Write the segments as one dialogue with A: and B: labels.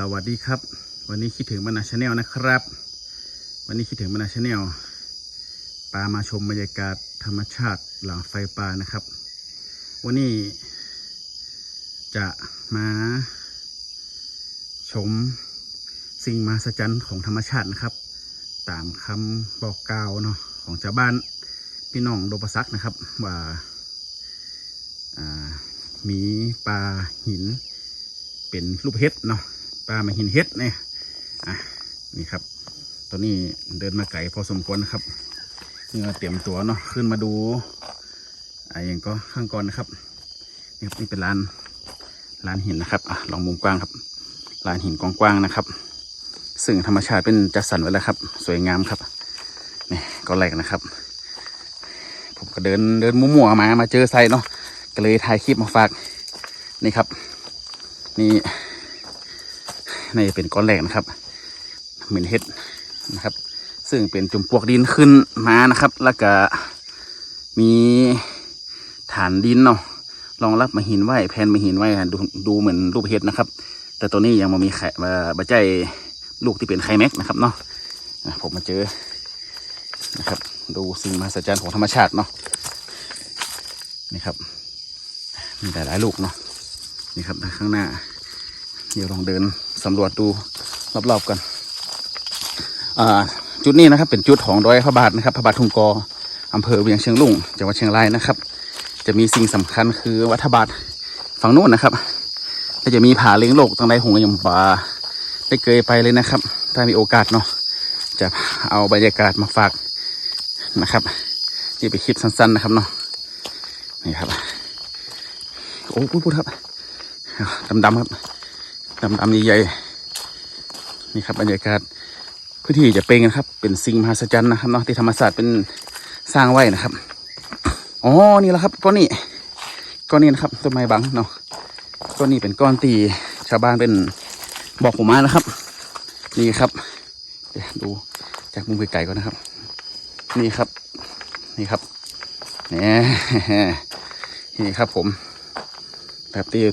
A: สวัสดีครับ วันนี้คิดถึงบรรณาชาแนลนะครับ วันนี้คิดถึงบรรณาชาแนลปามาชมบรรยากาศธรรมชาติหลังไฟป่านะครับ วันนี้จะมาชมสิ่งมหัศจรรย์ของธรรมชาตินะครับ ตามคำบอกกล่าวเนาะของชาวบ้านพี่น้องโดปซักนะครับ ว่าอ่ามีปลาหินเป็นรูปเห็ดเนาะ ปลามาหินเห็ดเนี่ยอะนี่ครับตอนนี้เดินมาไกลพอสมควรนะครับนี่เราเตรียมตัวเนาะขึ้นมาดูอะอย่างก็ข้างก่อนนะครับนี่ครับนี่เป็นลานลานหินนะครับอะลองมุมกว้างครับลานหินกว้างๆนะครับ ซึ่งธรรมชาติเป็นจัดสรรไว้แล้วครับ สวยงามครับนี่ก็แรกนะครับ ผมก็เดินเดินมั่วๆมามาเจอไซเนาะก็เลยถ่ายคลิปมาฝากนี่ครับ นี่ นี่เป็นก้อนแรกนะครับเหมือนเห็ดนะครับ ซึ่งเป็นจุ่มปวกดินขึ้นมานะครับ แล้วก็มีฐานดินเนาะรองรับมาหินไหวแผ่นมาหินไหวดูดูเหมือนรูปเห็ดนะครับ แต่ตัวนี้ยังม่มีไข่มาบะใจลูกที่เป็นไข่แม็กนะครับเนาะอะผมมาเจอนะครับ ดูสิ่งมหัศจรรย์ของธรรมชาติเนาะนี่ครับมีหลายๆลูกเนาะนี่ครับข้างหน้า เดี๋ยวลองเดินสำรวจดูรอบๆกันอ่าจุดนี้นะครับ เป็นจุดของดอยพระบาทนะครับพระบาททุงกออำเภอเวียงเชียงลุงจังหวัดเชียงรายนะครับ จะมีสิ่งสำคัญคือวัดพระบาทฝั่งโน้นนะครับและจะมีผาเลี้ยงโลกตั้งใดหงยมบาได้เคยไปเลยนะครับ ถ้ามีโอกาสเนาะจะเอาบรรยากาศมาฝากนะครับนี่เป็นคลิปสั้นๆนะครับเนาะนี่ครับ โอ้พูดพูดครับดำดำๆครับ ดำดำใหญ่ๆนี่ครับบรรยากาศพื้นที่จะเป็นกันครับ เป็นสิ่งมหัศจรรย์นะครับเนาะที่ธรรมศาสตร์เป็นสร้างไว้นะครับอ๋อนี่แหละครับก้อนนี้ก้อนนี้นะครับต้นไม้บังเนาะก้อนนี้เป็นก้อนตีชาวบ้านเป็นบอกผมมานะครับ นี่ครับเดี๋ยวดูจากมุมไกลๆก่อนนะครับ นี่ครับ นี่ครับนี่นี่ครับผมแบบที่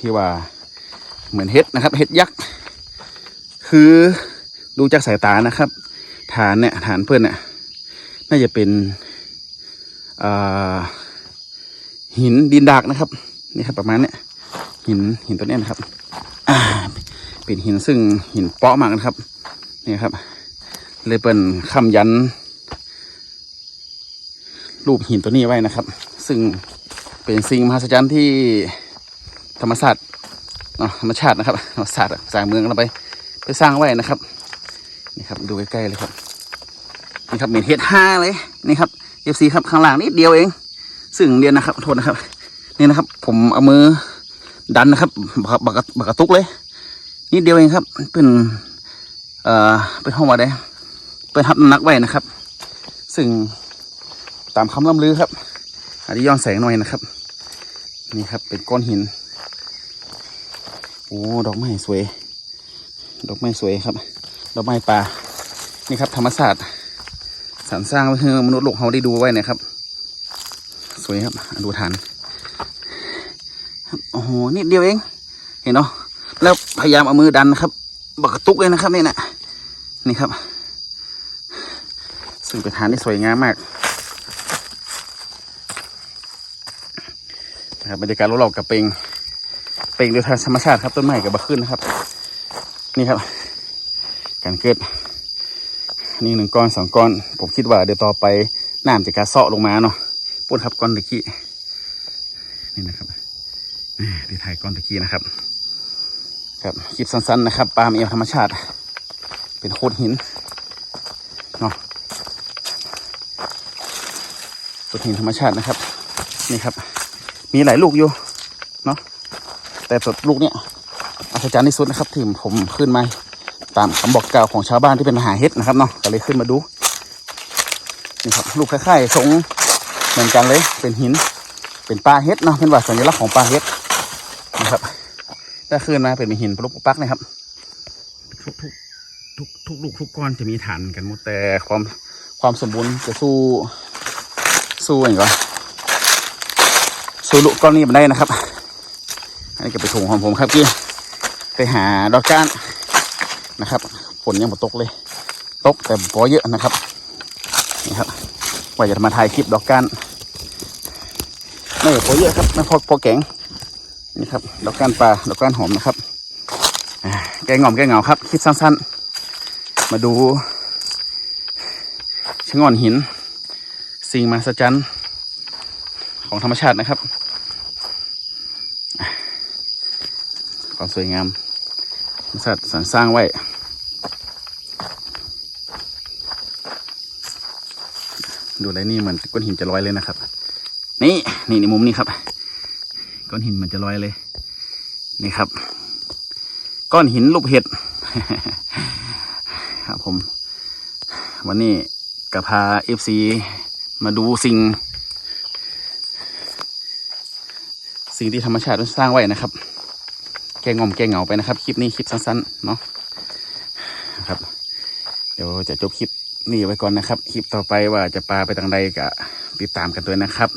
A: ที่ว่า เหมือนเห็ดนะครับเห็ดยักษ์คือดูจากสายตานะครับ ฐานเนี่ยฐานเพื่อนเนี่ยน่าจะเป็นหินดินดากนะครับนี่ครับประมาณเนี้ยหินหินตัวเนี้ยนะครับเป็นหินซึ่งหินเปาะมากนะครับนี่ครับ เลยเป็นคำยัน รูปหินตัวนี้ไว้นะครับ ซึ่งเป็นสิ่งมหัศจรรย์ที่ธรรมศาสตร์ ธรรมชาตินะครับธรรมศาสตร์สร้างเมืองเราไป ไปสร้างไว้นะครับ นี่ครับดูใกล้ๆเลยครับนี่ครับเหม็นเฮ็ดห้าเลยนี่ครับเอฟซีครับข้างล่างนิดเดียวเอง ซึ่งเดียวนะครับโทษนะครับ นี่นะครับ ผมเอามือดันนะครับบักบักบักระตุกเลยนิดเดียวเองครับ เป็นเอ่อเป็นห้องว่าได้เป็นทับนักไว้นะครับ ซึ่งตามคำล่ำลือครับอันนี้ย้อนแสงหน่อยนะครับ นี่ครับเป็นก้อนหิน โอ้ดอกไม้สวย ดอกไม้สวยครับ ดอกไม้ป่า นี่ครับธรรมศาสตร์สรรสร้างไว้ให้มนุษย์โลกเขาได้ดูไว้นะครับ สวยครับ ดูฐานโอ้โหนิดเดียวเอง เห็นเนาะแล้วพยายามเอามือดันนะครับบักตุกเลยนะครับนี่นะนี่ครับซึ่งเป็นฐานที่สวยงามมากนะครับบรรยากาศรอบๆกับเปง เปงโดยธรรมชาติครับต้นไม้กับบะขึ้นนะครับ นี่ครับ การเกิด นี่หนึ่งก้อนสองก้อน ผมคิดว่าเดี๋ยวต่อไปน้ำจะกระเซาะลงมาเนาะปุ่นครับก้อนตะกี้นี่นะครับนี่เดี๋ยวถ่ายก้อนตะกี้นะครับ ครับคลิปสั้นๆนะครับปลาเมียธรรมชาติ เป็นโคดหินเนาะโคดหินธรรมชาตินะครับ นี่ครับ มีหลายลูกอยู่ แต่สดลูกเนี้ยอัศจรรย์ที่สุดนะครับที่ผมขึ้นมาตามคำบอกกล่าวของชาวบ้านที่เป็นมหาเฮ็ดนะครับเนาะก็เลยขึ้นมาดูนี่ครับลูกคล้ายๆทรงเหมือนกันเลยเป็นหินเป็นปลาเฮ็ดเนาะเป็นว่าสัญลักษณ์ของปลาเฮ็ดนะครับถ้าขึ้นมาเป็นหินปลุกปักนะครับทุกทุกทุกทุกลูกทุกก้อนจะมีฐานกันหมดแต่ความความสมบูรณ์จะสู้สู้อย่างไรสู้ลุก้อนนี้มาได้นะครับ อันนี้ก็เป็นถุงของผมครับกี้ไปหาดอกก้านนะครับฝนยังหมดตกเลย ตกแต่พอเยอะนะครับนี่ครับว่าจะมาถ่ายคลิปดอกก้านไม่พอเยอะครับไม่พอพอแกงนี่ครับดอกก้านปลาดอกก้านหอมนะครับแกงหอมแกงเหงาครับคลิปสั้นๆ มาดูชะง่อนหิน สิ่งมหัศจรรย์ของธรรมชาตินะครับอะ ความสวยงามธรรมชาติสรรสร้างไว้ดูอะไรนี่เหมือนก้อนหินจะลอยเลยนะครับ นี่นี่ในมุมนี้ครับ ก้อนหินเหมันจะลอยเลย นี่ครับ ก้อนหินลูกเห็ดครับผม วันนี้ก็พาเอฟซีมาดูสิ่ง สิ่งที่ธรรมชาติสร้างไว้นะครับ แกงงอมแกงเหงาไปนะครับ คลิปนี้คลิปสั้นๆเนาะครับ เดี๋ยวจะจบคลิปนี่ไว้ก่อนนะครับ คลิปต่อไปว่าจะปลาไปทางใดก็ติดตามกันด้วยนะครับ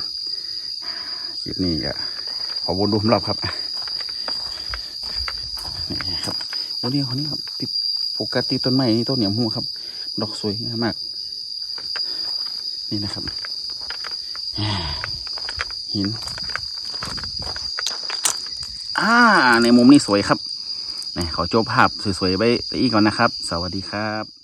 A: คลิปนี้ก็ขอวนดูรอบครับนี่ครับวันนี้คนนี้ครับติดโฟกัสที่ต้นไม้นี่ต้นเหนียวหัวครับ ดอกสวยงามมาก นี่นะครับหิน อ่า ในมุมนี้สวยครับนี่ขอโจบภาพสวยๆไว้อีกก่อนนะครับ สวัสดีครับ